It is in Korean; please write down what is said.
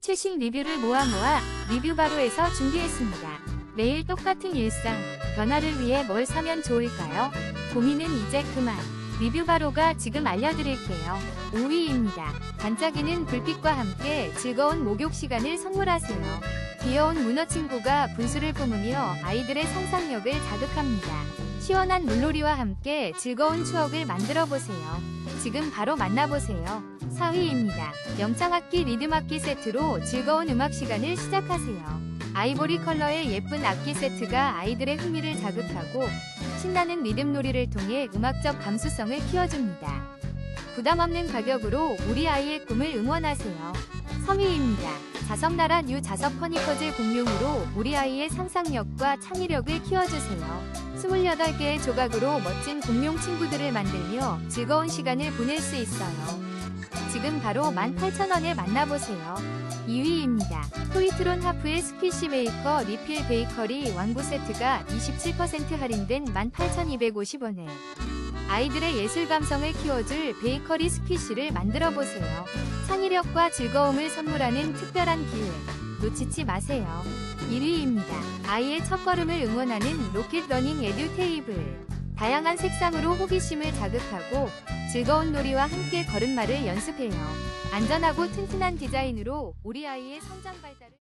최신 리뷰를 모아 모아 리뷰바로에서 준비했습니다. 매일 똑같은 일상, 변화를 위해 뭘 사면 좋을까요? 고민은 이제 그만. 리뷰바로가 지금 알려드릴게요. 5위입니다. 반짝이는 불빛과 함께 즐거운 목욕 시간을 선물하세요. 귀여운 문어 친구가 분수를 뿜으며 아이들의 상상력을 자극합니다. 시원한 물놀이와 함께 즐거운 추억을 만들어 보세요. 지금 바로 만나보세요. 4위입니다. 영창악기 리듬악기 세트로 즐거운 음악 시간을 시작하세요. 아이보리 컬러의 예쁜 악기 세트가 아이들의 흥미를 자극하고 신나는 리듬 놀이를 통해 음악적 감수성을 키워줍니다. 부담 없는 가격으로 우리 아이의 꿈을 응원하세요. 3위입니다. 자석나라 뉴 자석 퍼니커즈 공룡으로 우리 아이의 상상력과 창의력을 키워주세요. 28개의 조각으로 멋진 공룡 친구들을 만들며 즐거운 시간을 보낼 수 있어요. 지금 바로 18,000원에 만나보세요. 2위입니다. 토이트론 하프의 스퀴시 메이커 리필 베이커리 완구 세트가 27% 할인된 18,250원에 아이들의 예술 감성을 키워줄 베이커리 스퀴시를 만들어 보세요. 창의력과 즐거움을 선물하는 특별한 기회. 놓치지 마세요. 1위입니다. 아이의 첫걸음을 응원하는 로켓 러닝 에듀 테이블. 다양한 색상으로 호기심을 자극하고 즐거운 놀이와 함께 걸음마를 연습해요. 안전하고 튼튼한 디자인으로 우리 아이의 성장 발달을